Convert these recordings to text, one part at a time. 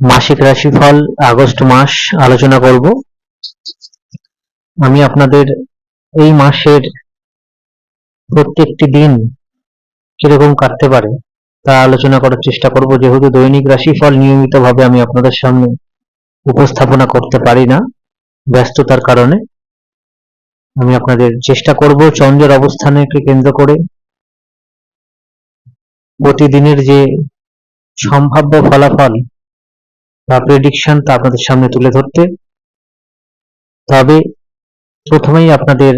মাসিক রাশিফল আগস্ট মাস আলোচনা করব। আমি আপনাদের এই মাসের প্রত্যেকটি দিন কীরকম কাটতে পারে তা আলোচনা করার চেষ্টা করব। যেহেতু দৈনিক রাশিফল নিয়মিতভাবে আমি আপনাদের সামনে উপস্থাপনা করতে পারি না ব্যস্ততার কারণে। আমি আপনাদের চেষ্টা করব চন্দ্রের অবস্থানকে কেন্দ্র করে প্রতিদিনের যে সম্ভাব্য ফলাফল বা প্রেডিকশন তা আপনাদের সামনে তুলে ধরতে। তবে প্রথমেই আপনাদের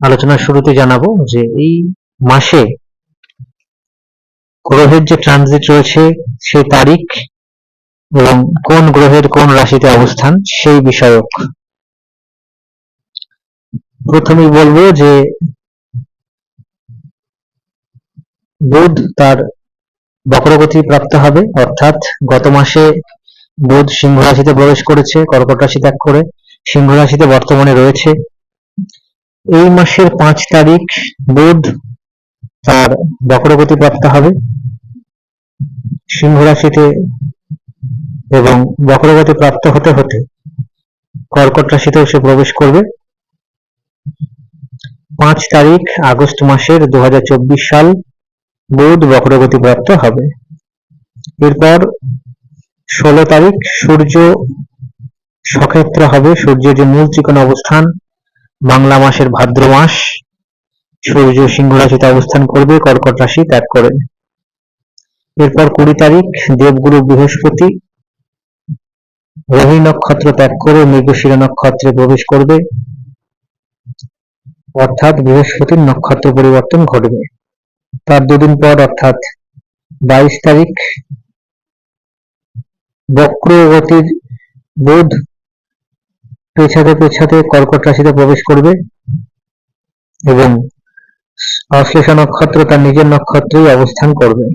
আলোচনার শুরুতে জানাব যে এই মাসে গ্রহের যে ট্রানজিট রয়েছে সেই তারিখ এবং কোন গ্রহের কোন রাশিতে অবস্থান, সেই বিষয়ক প্রথমেই বলব যে বুধ তার বক্রগতি প্রাপ্ত হবে, অর্থাৎ গত মাসে বুধ সিংহ রাশিতে প্রবেশ করেছে, কর্কট রাশি ত্যাগ করে, সিংহ রাশিতে বর্তমানে রয়েছে। এই মাসের পাঁচ তারিখ বুধ তার বক্রগতি প্রাপ্ত হবে। সিংহ রাশিতে এবং বক্রগতি প্রাপ্ত হতে হতে কর্কট রাশিতেও সে প্রবেশ করবে। পাঁচ তারিখ আগস্ট মাসের দু হাজার চব্বিশ সাল বুধ বক্রগতি প্রাপ্ত হবে। এরপর ষোলো তারিখ সূর্য সক্ষেত্র হবে। সূর্যের যে মূল ত্রিকোণ অবস্থান, বাংলা মাসের ভাদ্র মাস, সূর্য সিংহ রাশিতে অবস্থান করবে, কর্কট রাশি ত্যাগ করে। এরপর কুড়ি তারিখ দেবগুরু বৃহস্পতি রোহিণী নক্ষত্র ত্যাগ করে মৃগশিরা নক্ষত্রে প্রবেশ করবে। অর্থাৎ বৃহস্পতির নক্ষত্র পরিবর্তন ঘটবে। তার দুদিন পর অর্থাৎ বাইশ তারিখ বক্রগতির বুধ পেছাতে পেছাতে কর্কট রাশিতে প্রবেশ করবে এবং অশ্লেষা নক্ষত্র তার নিজের নক্ষত্রেই অবস্থান করবে।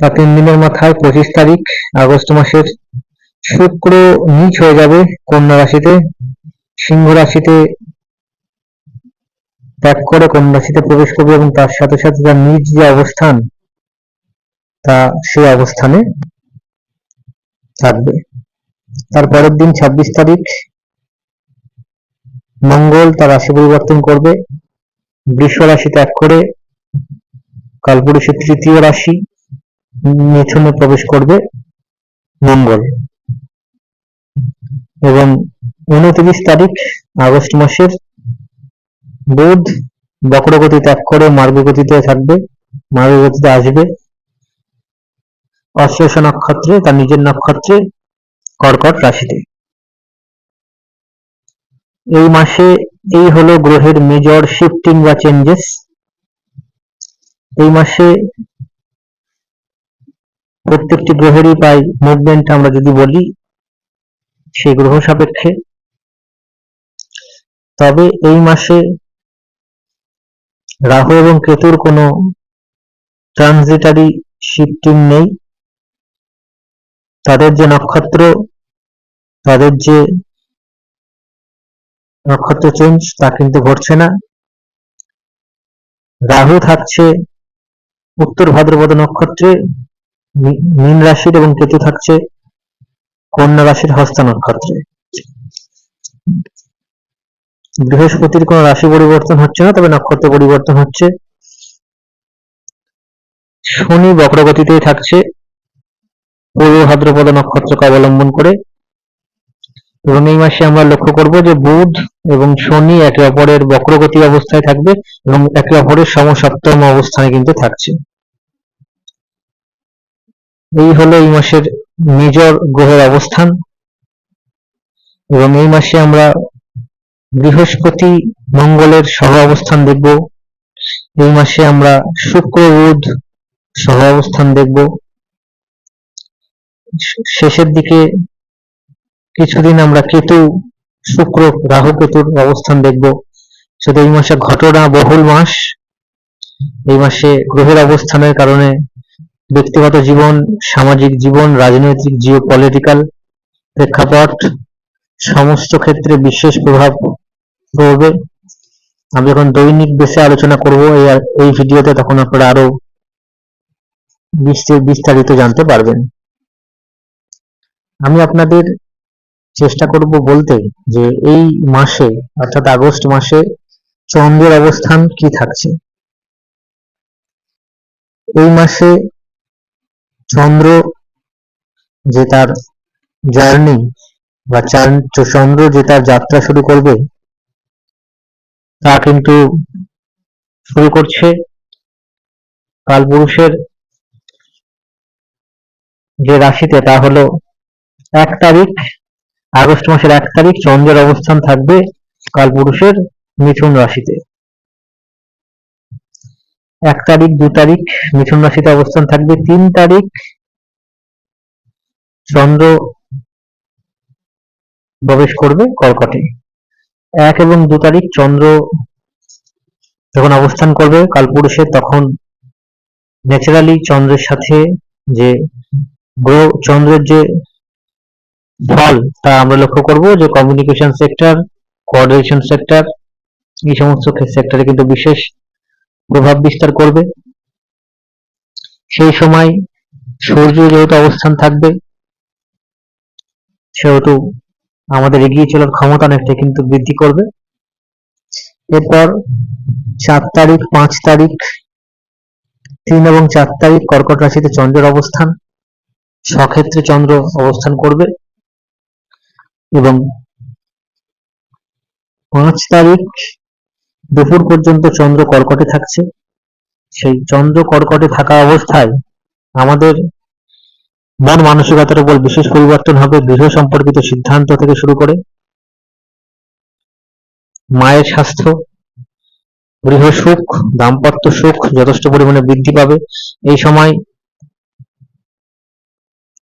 তার তিন দিনের মাথায় পঁচিশ তারিখ, আগস্ট মাসের শুক্র নিচ হয়ে যাবে কন্যা রাশিতে, সিংহ রাশিতে ত্যাগ করে কন্যা রাশিতে প্রবেশ করবে এবং তার সাথে সাথে তার নিজ যে অবস্থান, তা সেই অবস্থানে থাকবে। তার পরের দিন ছাব্বিশ তারিখ মঙ্গল তার রাশি পরিবর্তন করবে। বৃষ রাশি ত্যাগ করে কালপুরুষের তৃতীয় রাশি মিথুনে প্রবেশ করবে মঙ্গল। এবং উনত্রিশ তারিখ আগস্ট মাসের বুধ বক্রগতি ত্যাগ করে মার্গগতিতে থাকবে, মার্গগতিতে আসবে। অশ্লেষ নক্ষত্রে তার নিজের নক্ষত্রে কর্কট রাশিতে। এই মাসে এই হলো গ্রহের মেজর শিফটিং বা চেঞ্জেস এই মাসে প্রত্যেকটি গ্রহেরই প্রায় মুভমেন্ট আমরা যদি বলি সেই গ্রহ সাপেক্ষে। তবে এই মাসে রাহু এবং কেতুর কোনো ট্রানজিটারি শিফটিং নেই। তাদের যে নক্ষত্র, তাদের যে নক্ষত্র চেঞ্জ তা কিন্তু ঘটছে না। রাহু থাকছে উত্তর ভাদ্রপদ নক্ষত্রে মীন রাশির এবং কেতু থাকছে কন্যা রাশির হস্তা নক্ষত্রে। বৃহস্পতির কোনো রাশি পরিবর্তন হচ্ছে না, তবে নক্ষত্র পরিবর্তন হচ্ছে। শনি বক্রগতিতেই থাকছে। পূর্ব ভাদ্রপদ নক্ষত্রকে অবলম্বন করে। এবং এই মাসে আমরা লক্ষ্য করব যে বুধ এবং শনি একে অপরের বক্রগতি অবস্থায় থাকবে এবং একে অপরের সমসপ্তম অবস্থানে কিন্তু থাকছে। এই হলো এই মাসের মেজর গ্রহের অবস্থান। এবং এই মাসে আমরা বৃহস্পতি মঙ্গলের সহ অবস্থান দেখব। এই মাসে আমরা শুক্র বুধ সহ অবস্থান দেখব। শেষের দিকে কিছুদিন আমরা কেতু, শুক্র, রাহু কেতুর অবস্থান দেখব। শুধু এই মাসে ঘটনা বহুল মাস। এই মাসে গ্রহের অবস্থানের কারণে ব্যক্তিগত জীবন, সামাজিক জীবন, রাজনৈতিক জিও পলিটিক্যাল প্রেক্ষাপট সমস্ত ক্ষেত্রে বিশেষ প্রভাব পড়বে। আমি যখন দৈনিক বেসে আলোচনা করব এই ভিডিওতে তখন আপনারা আরও বিস্তার- বিস্তারিত জানতে পারবেন। আমি আপনাদের চেষ্টা করব বলতে যে এই মাসে, অর্থাৎ আগস্ট মাসে চন্দ্রের অবস্থান কি থাকছে। এই মাসে চন্দ্র যে তার জার্নি বা চান- চন্দ্র যে তার যাত্রা শুরু করবে, তা কিন্তু শুরু করছে কালপুরুষের যে রাশিতে, তা হলো এক তারিখ, আগস্ট মাসের এক তারিখ, চন্দ্রের অবস্থান থাকবে কালপুরুষের মিথুন রাশিতে। এক তারিখ, দু তারিখ, মিথুন রাশিতে অবস্থান থাকবে। তিন তারিখ, চন্দ্র প্রবেশ করবে কর্কটে এক এবং দু তারিখ, চন্দ্র যখন অবস্থান করবে কালপুরুষের তখন ন্যাচারালি চন্দ্রের সাথে যে গ্রহ, চন্দ্রের যে ফল তা আমরা লক্ষ্য করব যে কমিউনিকেশন সেক্টর কোঅর্ডিনেশন সেক্টর এই সমস্ত সেক্টরে কিন্তু বিশেষ প্রভাব বিস্তার করবে। সেই সময় সূর্য যেহেতু অবস্থান থাকবে, সেহেতু আমাদের এগিয়ে চলার ক্ষমতা অনেকটা কিন্তু বৃদ্ধি করবে। এরপর চার তারিখ, পাঁচ তারিখ, তিন এবং চার তারিখ কর্কট রাশিতে চন্দ্রের অবস্থান, স্বক্ষেত্রে চন্দ্র অবস্থান করবে। এবং পাঁচ তারিখ দুপুর পর্যন্ত চন্দ্র কর্কটে থাকছে। সেই চন্দ্র কর্কটে থাকা অবস্থায় আমাদের মন মানসিকতার উপর বিশেষ পরিবর্তন হবে, গৃহ সম্পর্কিত সিদ্ধান্ত থেকে শুরু করে মায়ের স্বাস্থ্য, গৃহ সুখ, দাম্পত্য সুখ যথেষ্ট পরিমাণে বৃদ্ধি পাবে। এই সময়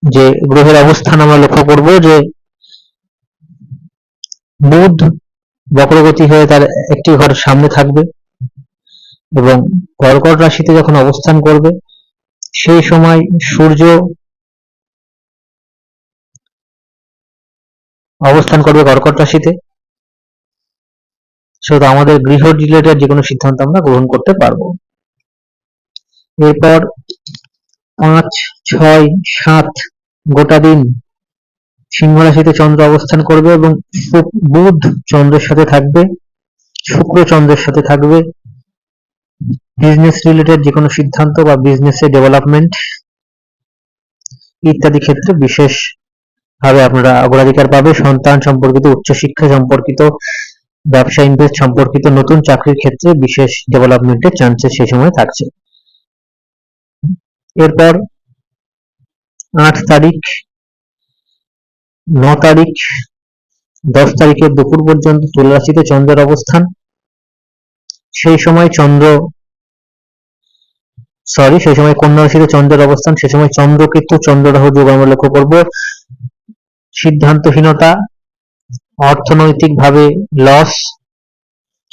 যে গ্রহের অবস্থান আমরা লক্ষ্য করব যে বুধ বক্রগতি হয়ে তার একটি ঘর সামনে থাকবে এবং কর্কট রাশিতে যখন অবস্থান করবে, সেই সময় সূর্য অবস্থান করবে কর্কট রাশিতে। সেহেতু আমাদের গৃহ রিলেটেড যে কোনো সিদ্ধান্ত আমরা গ্রহণ করতে পারব। এরপর পাঁচ, ছয়, সাত, গোটা দিন সিংহ রাশিতে চন্দ্র অবস্থান করবে এবং বুধ চন্দ্রের সাথে থাকবে, শুক্র চন্দ্রের সাথে থাকবে। বিজনেস রিলেটেড যে কোনো সিদ্ধান্ত বা বিজনেসের ডেভেলপমেন্ট ইত্যাদি ক্ষেত্রে বিশেষ ভাবে আপনারা অগ্রাধিকার পাবে। সন্তান সম্পর্কিত, উচ্চশিক্ষা সম্পর্কিত, ব্যবসা ইনভেস্ট সম্পর্কিত, নতুন চাকরির ক্ষেত্রে বিশেষ ডেভেলপমেন্টের চান্সেস সেই সময় থাকছে। এরপর আট তারিখ ন তারিখ, দশ তারিখের দুপুর পর্যন্ত তুলা রাশিতে চন্দ্রের অবস্থান। সেই সময় চন্দ্র সরি সেই সময় কন্যা রাশিতে চন্দ্রের অবস্থান সেই সময় চন্দ্র কিন্তু চন্দ্র রাহু যোগ আমরা লক্ষ্য করব। সিদ্ধান্তহীনতা অর্থনৈতিক ভাবে লস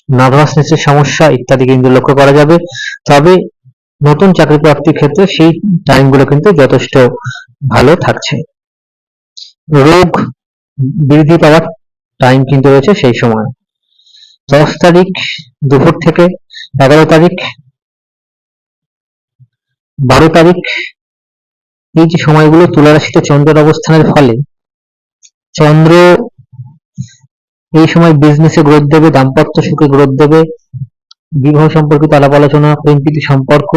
নার্ভাসনেসের সমস্যা ইত্যাদি কিন্তু লক্ষ্য করা যাবে। তবে নতুন চাকরি প্রাপ্তির ক্ষেত্রে সেই টাইমগুলো কিন্তু যথেষ্ট ভালো থাকছে। রোগ বৃদ্ধি পাওয়ার টাইম কিন্তু রয়েছে সেই সময়। দশ তারিখ দুপুর থেকে এগারো তারিখ, বারো তারিখ এই যে সময়গুলো তুলা রাশিতে চন্দ্রের অবস্থানের ফলে, চন্দ্র এই সময় বিজনেসে গ্রোথ দেবে, দাম্পত্য সুখে গ্রোথ দেবে, বিবাহ সম্পর্কিত আলাপ আলোচনা প্রেম সম্পর্ক,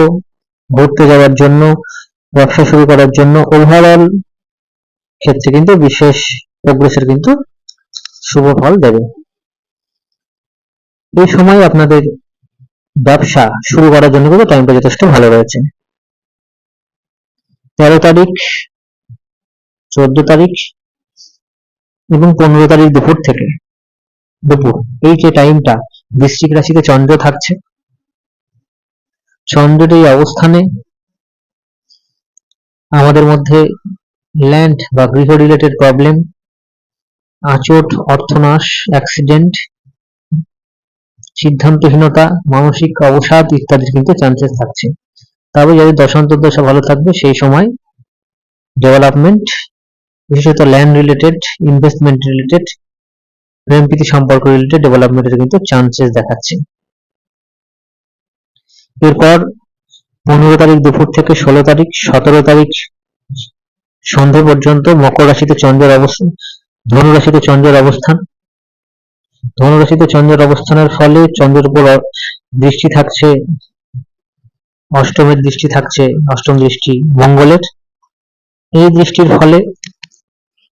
ঘুরতে যাওয়ার জন্য, ব্যবসা শুরু করার জন্য ওভারঅল ক্ষেত্রে কিন্তু বিশেষ প্রোগ্রেসের কিন্তু শুভ ফল দেবে। এই সময় আপনাদের ব্যবসা শুরু করার জন্য কিন্তু টাইমটা যথেষ্ট ভালো রয়েছে। তেরো তারিখ, চোদ্দ তারিখ এবং পনেরো তারিখ দুপুর থেকে দুপুর। এই যে টাইমটা বৃশ্চিক রাশিতে চন্দ্র থাকছে। চন্দ্রের এই অবস্থানে আমাদের মধ্যে ল্যান্ড বা গৃহ রিলেটেড প্রবলেম আচট, অর্থনাশ অ্যাক্সিডেন্ট সিদ্ধান্তহীনতা, মানসিক অবসাদ ইত্যাদির কিন্তু চান্সেস থাকছে। তবে যাদের দশান্তর দশা ভালো থাকবে, সেই সময় ডেভেলপমেন্ট বিশেষত ল্যান্ড রিলেটেড ইনভেস্টমেন্ট রিলেটেড প্রেম প্রীতি সম্পর্ক রিলেটেড ডেভেলপমেন্টের কিন্তু চান্সেস দেখাচ্ছে। এরপর পনেরো তারিখ দুপুর থেকে ষোলো তারিখ, সতেরো তারিখ সন্ধ্যে পর্যন্ত মকর রাশিতে চন্দ্রের অবস্থান, ধনু রাশিতে চন্দ্রের অবস্থান। ধনু রাশিতে চন্দ্রের অবস্থানের ফলে চন্দ্রের উপর দৃষ্টি থাকছে, অষ্টমের দৃষ্টি থাকছে, অষ্টম দৃষ্টি মঙ্গলের। এই দৃষ্টির ফলে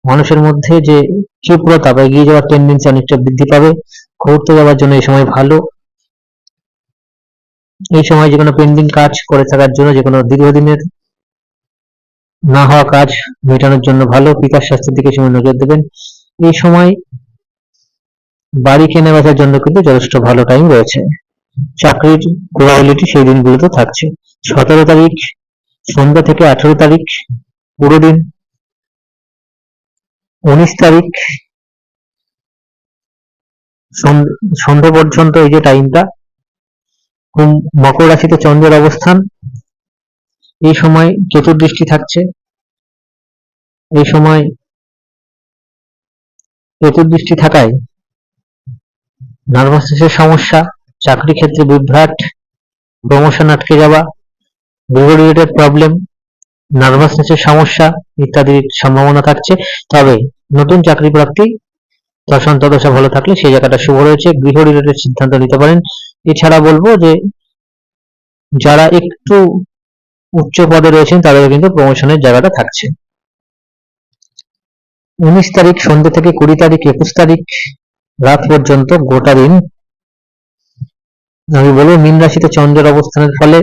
মানুষের মধ্যে যে ক্ষিপ্রতা বা এগিয়ে যাওয়ার টেন্ডেন্সি অনেকটা বৃদ্ধি পাবে। ঘুরতে যাওয়ার জন্য এই সময় ভালো। এই সময় যে কোনো পেন্ডিং কাজ করে থাকার জন্য যে কোনো দীর্ঘদিনের না হওয়া কাজ মেটানোর জন্য ভালো। পিতার স্বাস্থ্যের দিকে সময় নজর দেবেন। এই সময় বাড়ি কেনা বেচার জন্য কিন্তু যথেষ্ট ভালো টাইম রয়েছে। চাকরির প্রবাবিলিটি সেই দিনগুলোতে থাকছে। সতেরো তারিখ, সন্ধ্যা থেকে আঠেরো তারিখ, পুরো দিন। উনিশ তারিখ সন্ধ- সন্ধ্যে পর্যন্ত এই যে টাইমটা মকর রাশিতে চন্দ্রের অবস্থান। এই সময় কেতুর দৃষ্টি থাকছে। এই সময় কেতুর দৃষ্টি থাকায় নার্ভাসনেসের সমস্যা, চাকরি ক্ষেত্রে বিভ্রাট প্রমোশন আটকে যাওয়া রিলেটেড প্রবলেম নার্ভাসনেসের সমস্যা ইত্যাদির সম্ভাবনা থাকছে। তবে নতুন চাকরি প্রাপ্তি দশা ভালো থাকলে সেই জায়গাটা শুভ রয়েছে। গৃহ রিলেটেড সিদ্ধান্ত নিতে পারেন। এছাড়া বলব যে যারা একটু উচ্চ পদে রয়েছেন তাদের কিন্তু প্রমোশনের জায়গাটা থাকছে। উনিশ তারিখ সন্ধ্যে থেকে কুড়ি তারিখ, একুশ তারিখ রাত পর্যন্ত গোটা দিন আমি বলব মীন রাশিতে চন্দ্রের অবস্থানের ফলে,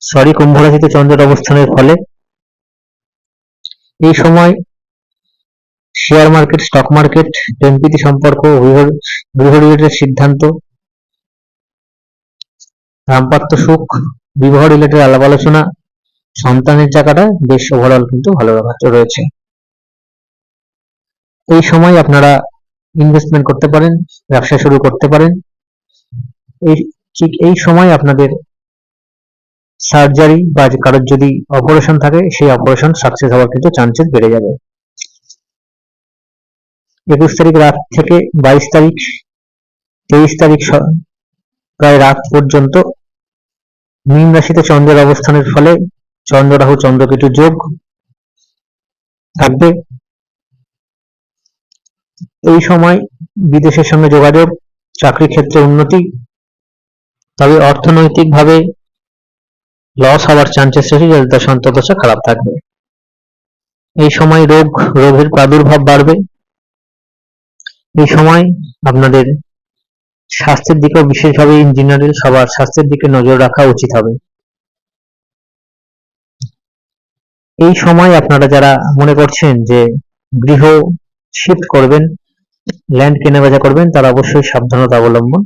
সরি, কুম্ভ রাশিতে চন্দ্রের অবস্থানের ফলে, এই সময় শেয়ার মার্কেট স্টক মার্কেট প্রেমপ্রীতি সম্পর্ক, গৃহ- সিদ্ধান্ত দাম্পত্য সুখ, বিবাহ রিলেটেড আলাপ আলোচনা সন্তানের জায়গাটা বেশ ওভারঅল কিন্তু ভালো রয়েছে। এই সময় আপনারা ইনভেস্টমেন্ট করতে পারেন, ব্যবসা শুরু করতে পারেন। এই ঠিক এই সময় আপনাদের সার্জারি বা কারোর যদি অপারেশন থাকে, সেই অপারেশন সাকসেস হওয়ার কিন্তু চান্সেস বেড়ে যাবে। একুশ তারিখ রাত থেকে বাইশ তারিখ, তেইশ তারিখ প্রায় রাত পর্যন্ত মীন রাশিতে চন্দ্রের অবস্থানের ফলে চন্দ্র রাহু চন্দ্রকেতু যোগ থাকবে। এই সময় বিদেশের সঙ্গে যোগাযোগ, চাকরি ক্ষেত্রে উন্নতি, তবে অর্থনৈতিকভাবে লস হওয়ার চান্সেস রয়েছে যাদের তার সন্তদশা খারাপ থাকবে। এই সময় রোগ, রোগের প্রাদুর্ভাব বাড়বে। এই সময় আপনাদের স্বাস্থ্যের দিকেও বিশেষভাবে ইঞ্জিনিয়ারের সবার স্বাস্থ্যের দিকে নজর রাখা উচিত হবে। এই সময় আপনারা যারা মনে করছেন যে গৃহ শিফট করবেন ল্যান্ড কেনাবেচা করবেন, তারা অবশ্যই সাবধানতা অবলম্বন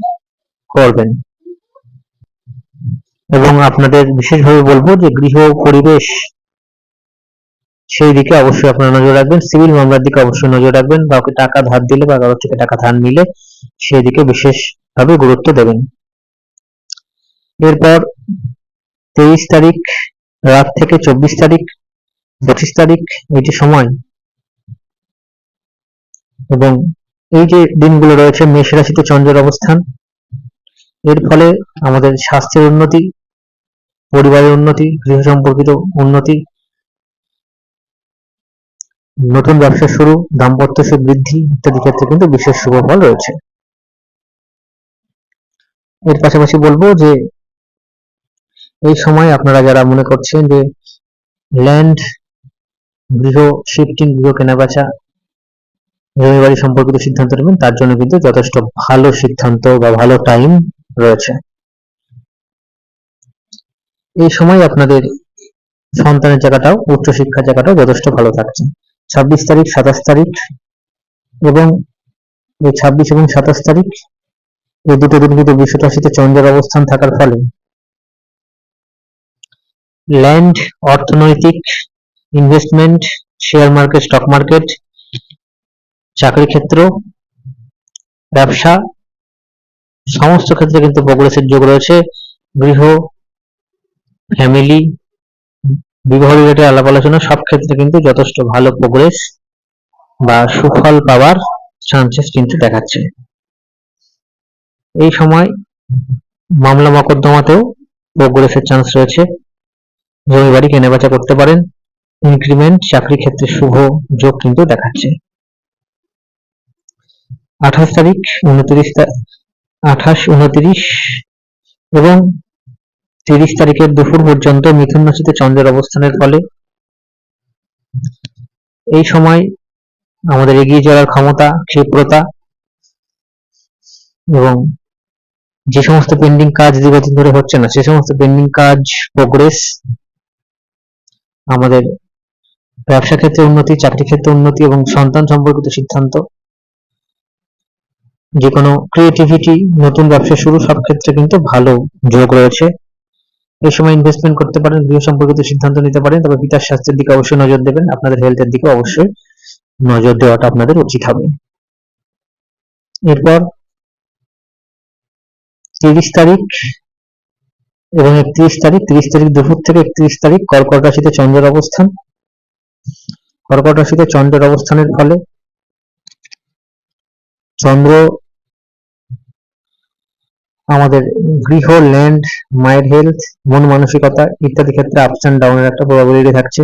করবেন। এবং আপনাদের বিশেষভাবে বলব যে গৃহ পরিবেশ সেই দিকে অবশ্যই আপনারা নজর রাখবেন। সিভিল মামলার দিকে অবশ্যই নজর রাখবেন। কাউকে টাকা ধার দিলে বা কারোর থেকে টাকা ধার নিলে সেই দিকে বিশেষভাবে গুরুত্ব দেবেন। এরপর তেইশ তারিখ রাত থেকে চব্বিশ তারিখ, পঁচিশ তারিখ যে সময় এবং এই যে দিনগুলো রয়েছে, মেষ রাশিতে চন্দ্রের অবস্থান, এর ফলে আমাদের স্বাস্থ্যের উন্নতি, পরিবারের উন্নতি, গৃহ সম্পর্কিত উন্নতি নতুন ব্যবসা শুরু, দাম্পত্য সুখ বৃদ্ধি ইত্যাদি ক্ষেত্রে কিন্তু বিশেষ শুভ ফল রয়েছে। এর পাশাপাশি বলব যে, এই সময় আপনারা যারা মনে করছেন যে ল্যান্ড গৃহ শিফটিং গৃহ কেনাবেচা জমি বাড়ি সম্পর্কিত সিদ্ধান্ত নেবেন, তার জন্য কিন্তু যথেষ্ট ভালো সিদ্ধান্ত বা ভালো টাইম রয়েছে। এই সময় আপনাদের সন্তানের জায়গাটাও, উচ্চশিক্ষার জায়গাটাও যথেষ্ট ভালো থাকছে। ছাব্বিশ তারিখ, সাতাশ তারিখ এবং এই ছাব্বিশ এবং সাতাশ তারিখ এই দুটো দিন কিন্তু রাশিতে চন্দ্রের অবস্থান থাকার ফলে ল্যান্ড অর্থনৈতিক investment share market stock market চাকরি ক্ষেত্র, ব্যবসা, সমস্ত ক্ষেত্রে কিন্তু প্রোগ্রেসের যোগ রয়েছে। গৃহ ফ্যামিলি বিবাহ রিলেটেড আলাপ আলোচনা, সব ক্ষেত্রে কিন্তু যথেষ্ট ভালো প্রোগ্রেস বা সুফল পাওয়ার চান্সেস কিন্তু দেখাচ্ছে। এই সময় মামলা মকদ্দমাতেও প্রোগ্রেসের চান্স রয়েছে। জমি বাড়ি কেনাবেচা করতে পারেন। ইনক্রিমেন্ট চাকরি ক্ষেত্রে শুভ যোগ কিন্তু দেখাচ্ছে। আঠাশ তারিখ, উনত্রিশ আঠাশ, উনত্রিশ এবং তিরিশ তারিখের দুপুর পর্যন্ত মিথুন রাশিতে চন্দ্রের অবস্থানের ফলে এই সময় আমাদের এগিয়ে যাওয়ার ক্ষমতা, ক্ষিপ্রতা এবং যে সমস্ত পেন্ডিং কাজ দীর্ঘদিন ধরে হচ্ছে না, সে সমস্ত পেন্ডিং কাজ প্রোগ্রেস আমাদের ব্যবসা ক্ষেত্রে উন্নতি, চাকরি ক্ষেত্রে উন্নতি এবং সন্তান সম্পর্কিত সিদ্ধান্ত যে কোনো ক্রিয়েটিভিটি নতুন ব্যবসা শুরু সব ক্ষেত্রে কিন্তু ভালো যোগ রয়েছে। এই সময় ইনভেস্টমেন্ট করতে পারেন, গৃহ সম্পর্কিত সিদ্ধান্ত নিতে পারেন, তবে পিতার স্বাস্থ্যের দিকে অবশ্যই নজর দেবেন। আপনাদের হেলথের দিকে অবশ্যই নজর দেওয়াটা আপনাদের উচিত হবে। এরপর তিরিশ তারিখ এবং একত্রিশ তারিখ, তিরিশ তারিখ দুপুর থেকে একত্রিশ তারিখ কর্কট রাশিতে চন্দ্রের অবস্থান। কর্কট রাশিতে চন্দ্রের অবস্থানের ফলে চন্দ্র আমাদের গৃহ ল্যান্ড মায়ের হেলথ মন মানসিকতা ইত্যাদি ক্ষেত্রে আপস অ্যান্ড ডাউনের একটা প্রবাবিলিটি থাকছে।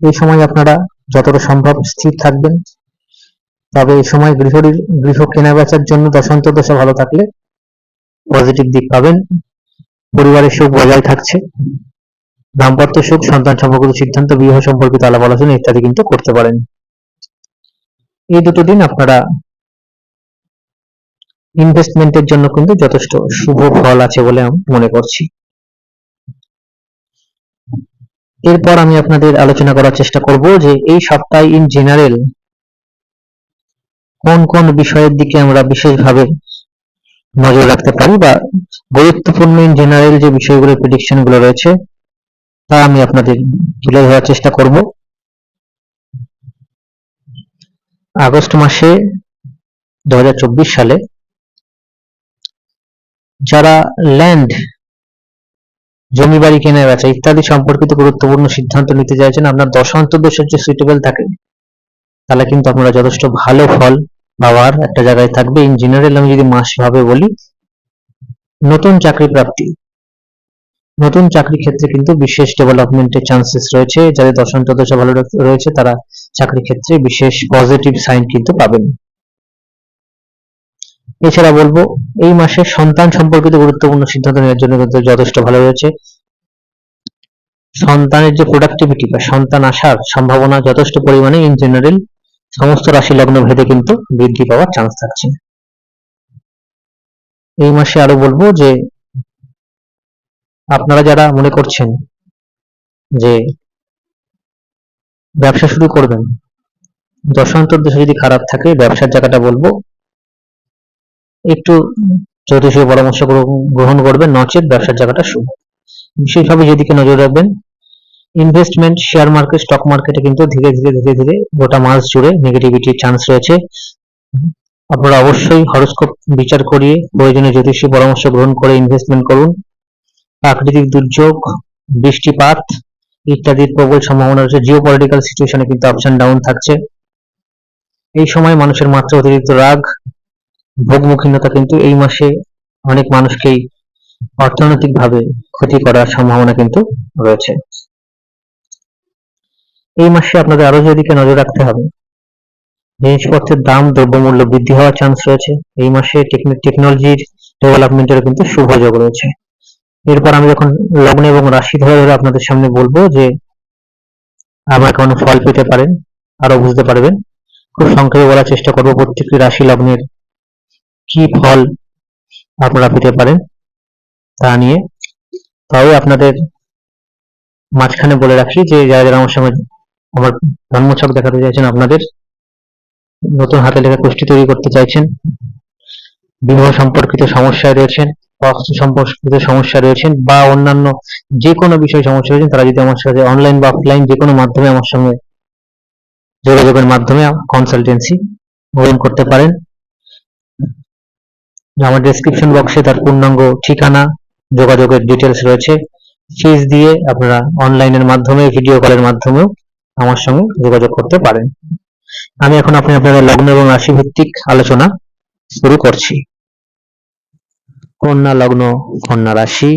এই সময় আপনারা যতটা সম্ভব স্থির থাকবেন। তবে এই সময় গৃহ গৃহ কেনা বেচার জন্য দশান্ত দশা ভালো থাকলে পজিটিভ দিক পাবেন। পরিবারের সুখ বজায় থাকছে। দাম্পত্য সুখ, সন্তান সম্পর্কিত সিদ্ধান্ত, বিবাহ সম্পর্কিত আলাপ আলোচনা ইত্যাদি কিন্তু করতে পারেন। এই দুটো দিন আপনারা ইনভেস্টমেন্টের জন্য কিন্তু যথেষ্ট শুভ ফল আছে বলে আমি মনে করছি। এরপর আমি আপনাদের আলোচনা করার চেষ্টা করব যে এই সপ্তাহে ইন জেনারেল কোন কোন বিষয়ের দিকে আমরা বিশেষভাবে নজর রাখতে পারি বা গুরুত্বপূর্ণ ইন জেনারেল যে বিষয়গুলোর প্রেডিকশনগুলো রয়েছে তা আমি আপনাদের তুলে ধরার চেষ্টা করব। আগস্ট মাসে দুহাজার চব্বিশ সালে যারা ল্যান্ড জমি বাড়ি কেনা বেচা ইত্যাদি সম্পর্কিত গুরুত্বপূর্ণ সিদ্ধান্ত নিতে চাইছেন, আপনার দশান্ত দোষের যে সুইটেবল থাকে, তাহলে কিন্তু আপনারা যথেষ্ট ভালো ফল পাওয়ার একটা জায়গায় থাকবে। ইন জেনারেল আমি যদি মাস ভাবে বলি, নতুন চাকরি প্রাপ্তি, নতুন চাকরি ক্ষেত্রে কিন্তু বিশেষ ডেভেলপমেন্টের চান্সেস রয়েছে। যাদের দশান্ত দশা ভালো রয়েছে, তারা চাকরি ক্ষেত্রে বিশেষ পজিটিভ সাইন কিন্তু পাবেন। এছাড়া বলব, এই মাসে সন্তান সম্পর্কিত গুরুত্বপূর্ণ সিদ্ধান্ত নেওয়ার জন্য কিন্তু যথেষ্ট ভালো রয়েছে। সন্তানের যে প্রোডাক্টিভিটি বা সন্তান আসার সম্ভাবনা যথেষ্ট পরিমাণে ইন জেনারেল সমস্ত রাশি লগ্ন ভেদে কিন্তু বৃদ্ধি পাওয়ার চান্স থাকছে। এই মাসে আরও বলব যে, আপনারা যারা মনে করছেন যে ব্যবসা শুরু করবেন, দশান্তর দশা যদি খারাপ থাকে, ব্যবসার জায়গাটা বলব একটু জ্যোতিষীয় পরামর্শ গ্রহণ করবেন, নচেত ব্যবসার জায়গাটা শুভ। বিশেষভাবে যেদিকে নজর রাখবেন ইনভেস্টমেন্ট শেয়ার মার্কেট স্টক মার্কেটে কিন্তু ধীরে ধীরে ধীরে ধীরে গোটা মাস জুড়ে নেগেটিভিটির চান্স রয়েছে। আপনারা অবশ্যই হরস্কোপ বিচার করিয়ে প্রয়োজনে জ্যোতিষী পরামর্শ গ্রহণ করে ইনভেস্টমেন্ট করুন। প্রাকৃতিক দুর্যোগ, বৃষ্টিপাত ইত্যাদির প্রবল সম্ভাবনা রয়েছে। জিও পলিটিক্যাল সিচুয়েশনে কিন্তু আপস অ্যান্ড ডাউন থাকছে। এই সময় মানুষের মাত্রা অতিরিক্ত রাগ ভোগমুখীনতা কিন্তু এই মাসে অনেক মানুষকেই অর্থনৈতিকভাবে ক্ষতি করার সম্ভাবনা কিন্তু রয়েছে। এই মাসে আপনাদের আরও যেদিকে নজর রাখতে হবে, জিনিসপত্রের দাম, দ্রব্যমূল্য বৃদ্ধি হওয়ার চান্স রয়েছে। এই মাসে টেকনোলজির ডেভেলপমেন্টের কিন্তু শুভ রয়েছে। এরপর আমি যখন লগ্ন এবং রাশি ধরে ধরে আপনাদের সামনে বলব যে, আমার কোন ফল পেতে পারেন আরও বুঝতে পারবেন, খুব সংক্ষেপে বলার চেষ্টা করব প্রত্যেকটি রাশি লগ্নের কি ফল আপনারা পেতে পারেন তা নিয়ে। তবে আপনাদের মাঝখানে বলে রাখছি যে, যারা যারা আমার সঙ্গে আমার জন্মছক দেখাতে চাইছেন, আপনাদের নতুন হাতে লেখা কুষ্টি তৈরি করতে চাইছেন, বিবাহ সম্পর্কিত সমস্যায় রয়েছেন অস্ত্র সম্পর্কিত সমস্যা রয়েছেন, বা অন্যান্য যে কোনো বিষয়ে সমস্যা রয়েছেন, তারা যদি আমার সাথে অনলাইন বা অফলাইন যে কোনো মাধ্যমে আমার সঙ্গে যোগাযোগের মাধ্যমে কনসালটেন্সি গ্রহণ করতে পারেন আমার ডেসক্রিপশন বক্সে তার পূর্ণাঙ্গ ঠিকানা, যোগাযোগের ডিটেলস রয়েছে। ফিস দিয়ে আপনারা অনলাইনের মাধ্যমে ভিডিও কলের মাধ্যমেও আমার সঙ্গে যোগাযোগ করতে পারেন। আমি এখন আপনি আপনাদের লগ্ন এবং রাশি ভিত্তিক আলোচনা শুরু করছি। কন্যা লগ্ন, কন্যা রাশি,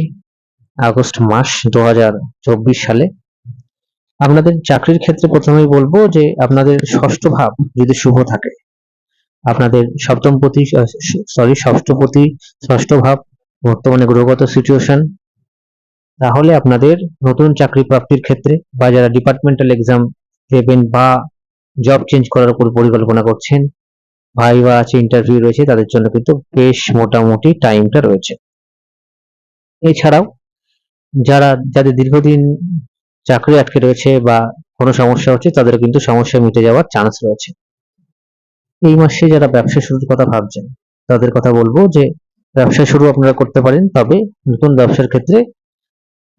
আগস্ট মাস দু হাজার চব্বিশ সালে। আপনাদের চাকরির ক্ষেত্রে প্রথমেই বলব যে আপনাদের ষষ্ঠ ভাব যদি শুভ থাকে আপনাদের সপ্তম প্রতি সরি ষষ্ঠপতি ষষ্ঠ ভাব, বর্তমানে গ্রহগত সিচুয়েশন তাহলে আপনাদের নতুন চাকরি প্রাপ্তির ক্ষেত্রে বা যারা ডিপার্টমেন্টাল এক্সাম দেবেন বা জব চেঞ্জ করার উপর পরিকল্পনা করছেন ভাইবা আছে ইন্টারভিউ রয়েছে, তাদের জন্য কিন্তু বেশ মোটামুটি টাইমটা রয়েছে। এছাড়াও যারা, যাদের দীর্ঘদিন চাকরি আটকে রয়েছে বা কোনো সমস্যা হচ্ছে তাদের কিন্তু সমস্যা মিটে যাওয়ার চান্স রয়েছে। এই মাসে যারা ব্যবসা শুরুর কথা ভাবছেন, তাদের কথা বলব যে, ব্যবসা শুরু আপনারা করতে পারেন, তবে নতুন ব্যবসার ক্ষেত্রে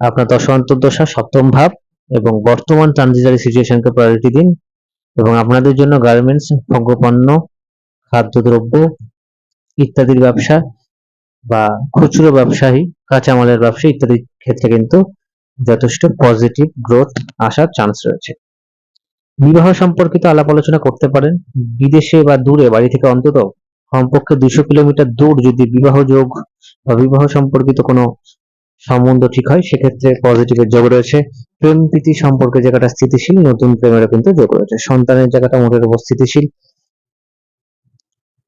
আপনার দশ অন্তর্দশা, সপ্তম ভাব এবং বর্তমান ট্রানজিটারি সিচুয়েশনকে প্রায়োরিটি দিন এবং আপনাদের জন্য গার্মেন্টস ভোগ্যপণ্য, খাদ্যদ্রব্য ইত্যাদির ব্যবসা বা খুচরো ব্যবসায়ী, কাঁচামালের ব্যবসা ইত্যাদির ক্ষেত্রে কিন্তু যথেষ্ট পজিটিভ গ্রোথ আসার চান্স রয়েছে। বিবাহ সম্পর্কিত আলাপ আলোচনা করতে পারেন। বিদেশে বা দূরে, বাড়ি থেকে অন্তত কমপক্ষে দুশো কিলোমিটার দূর যদি বিবাহ যোগ বা বিবাহ সম্পর্কিত কোনো সম্বন্ধ ঠিক হয়, সেক্ষেত্রে পজিটিভের যোগ রয়েছে। প্রেম, প্রীতি সম্পর্কে জায়গাটা স্থিতিশীল, নতুন প্রেমেরও কিন্তু যোগ রয়েছে। সন্তানের জায়গাটা মোটের উপর স্থিতিশীল।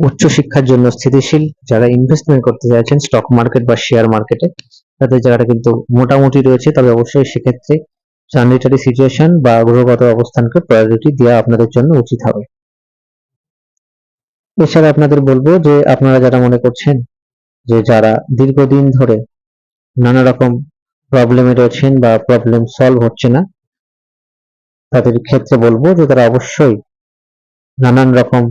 উচ্চ শিক্ষার জন্য স্থিতিশীল। যারা ইনভেস্টমেন্ট করতে চাইছেন স্টক মার্কেট বা শেয়ার মার্কেটে তাদের জায়গাটা কিন্তু মোটামুটি রয়েছে। তবে অবশ্যই সেক্ষেত্রে ট্রানজিটারি সিচুয়েশন বা গ্রহগত অবস্থানকে প্রায়োরিটি দেওয়া আপনাদের জন্য উচিত হবে। এছাড়া আপনাদের বলব যে, আপনারা যারা মনে করছেন যে, যারা দীর্ঘদিন ধরে নানা রকম প্রবলেমে রয়েছেন বা প্রবলেম সলভ হচ্ছে না, তাদের ক্ষেত্রে বলব যে, তারা অবশ্যই নানান রকম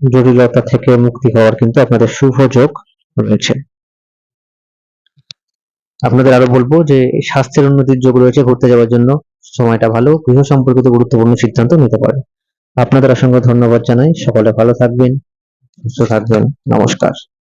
জটিলতা থেকে মুক্তি হওয়ার কিন্তু আপনাদের শুভ যোগ রয়েছে। আপনাদের আরও বলব যে, স্বাস্থ্যের উন্নতির যোগ রয়েছে ঘুরতে যাওয়ার জন্য। সময়টা ভালো, গৃহ সম্পর্কিত গুরুত্বপূর্ণ সিদ্ধান্ত নিতে পারে। আপনাদের অসংখ্য ধন্যবাদ জানাই। সকলে ভালো থাকবেন, সুস্থ থাকবেন। নমস্কার।